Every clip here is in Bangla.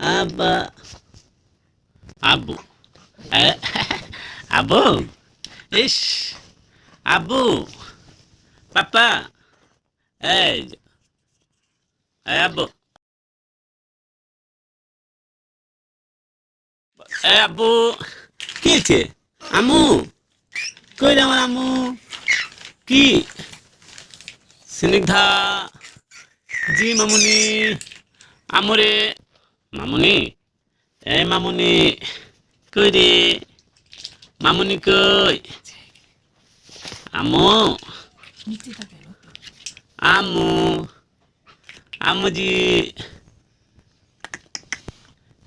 আব্বা আব্বু আব্বু ইস আব্বু পাপা এই আব্বু আব্বু কি হয়েছে আমু কই আমার আমু কি স্নিগ্ধা জি মামুনি আমরে মামুনি। এই মামুনি, কই রে? মামুনি কই? আমু। আমু। আমুজি।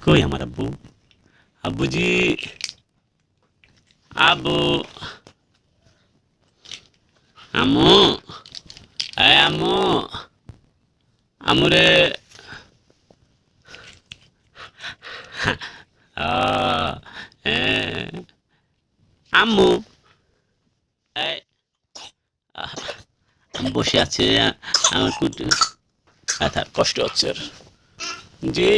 কই আমার আব্বু? আব্বুজি। আব্বু। আমু। এই আমু। আমুরে আহ, এ, আম্মু। এই, আহ, বসে আছে আমার কুটু ব্যথা কষ্ট হচ্ছে যে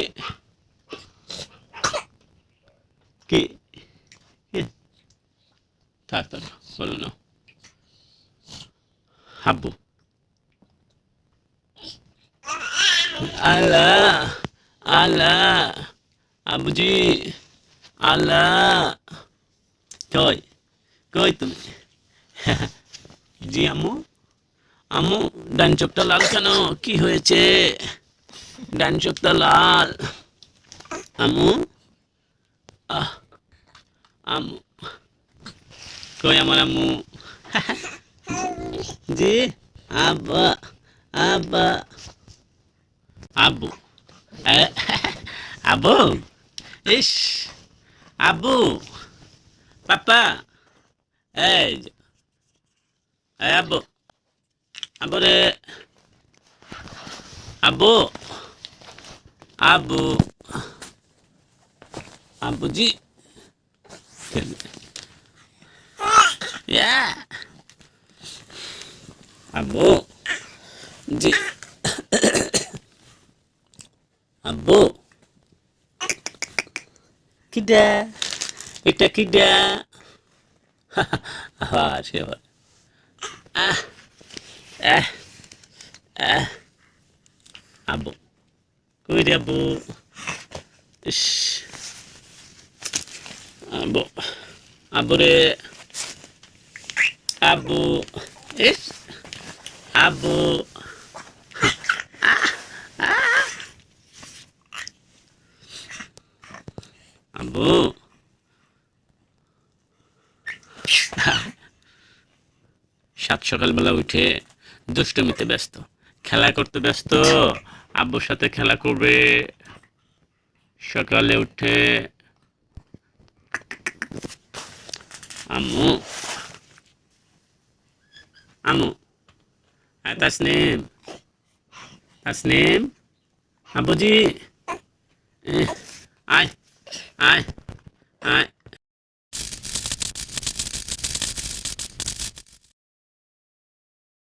কি? থাক থাক আল্লাহ আল্লাহ। আবুজি আল্লাহ। কই? কই তুমি? জি আমু আমু ডান চোখটা লাল কেন? কি হয়েছে? ডান চোখটা লাল। আমু আহ আমু কই আমার আম্মু? জি আব্বা আব্বা। আবু এ, আব্বু? ইস আব্বু পাপা এই আব্বু আব্বু রে আব্বু আব্বুজি Yeah. আব্বু জি আব্বু কিডা এটা কিডা আবার সে আবার আহ আহ আহ আব্বু কই রে আব্বু ইস আব্বু আব্বু রে আব্বু ইস আব্বু আব্বু সাত সকালবেলা উঠে দুষ্টমিতে ব্যস্ত। খেলা করতে ব্যস্ত। আব্বুর সাথে খেলা করবে। সকালে উঠে আম্মু। আম্মু। হ্যাঁ তাসনিম। তাসনিম। আব্বুজি। এহ, hai hai